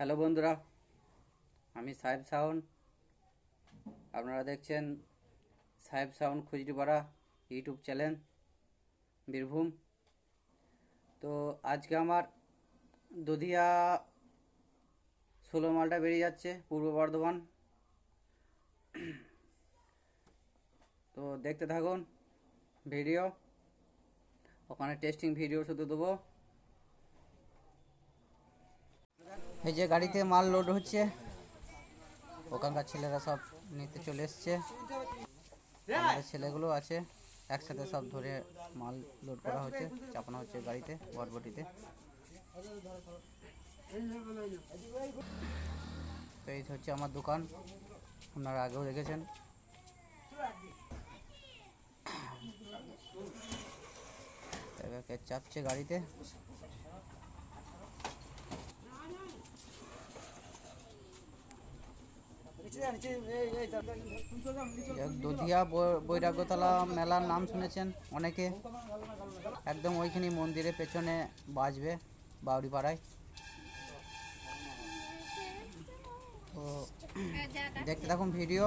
Hello বন্ধুরা, আমি সাহেব সাউন আপনারা দেখছেন সাহেব সাউন খুচরিপাড়া ইউটিউব চ্যানেল, বীরভূম। তো আজকে আমার দধিয়া ষোলো মালটা বেরিয়ে যাচ্ছে পূর্ব বর্ধমান। তো দেখতে থাকুন ভিডিও, ওখানে টেস্টিং ভিডিও শুধু দেবো। এই যে গাড়িতে মাল লোড হচ্ছে। ওখানকার ছেলেরা সব নিতে চলে এসছে। আমাদের ছেলেগুলো আছে, একসাথে সব ধরে মাল লোড করা হচ্ছে, চাপানো হচ্ছে গাড়িতে, বটবটিতে। তো এই হচ্ছে আমার দোকান আপনারা আগেও দেখেছেন। চাপছে গাড়িতে। দধিয়া বৈরাগ্যতলা মেলার নাম শুনেছেন অনেকে। একদম ওইখানে মন্দিরের পেছনে বাজবে বাউরিপাড়ায় তো দেখতে থাকুন ভিডিও।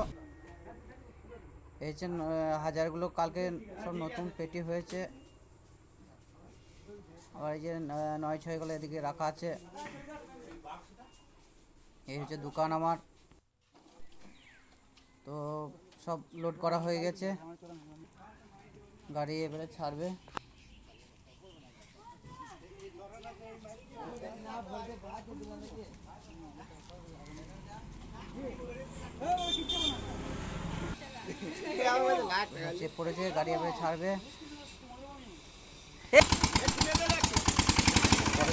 এই ন- হাজারগুলো কালকে সব নতুন পেটি হয়েছে। আবার এই যে নয় ছয়গুলো এদিকে রাখা আছে। এই হচ্ছে দোকান আমার। তো সব লোড করা হয়ে গেছে। গাড়ি এবারে ছাড়বে। পড়েছে, গাড়ি এবারে ছাড়বে।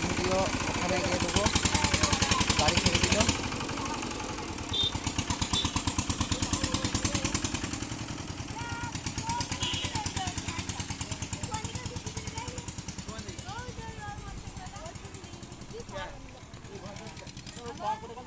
ভিডিও ওখানে গিয়ে দেবো। Bangkrut.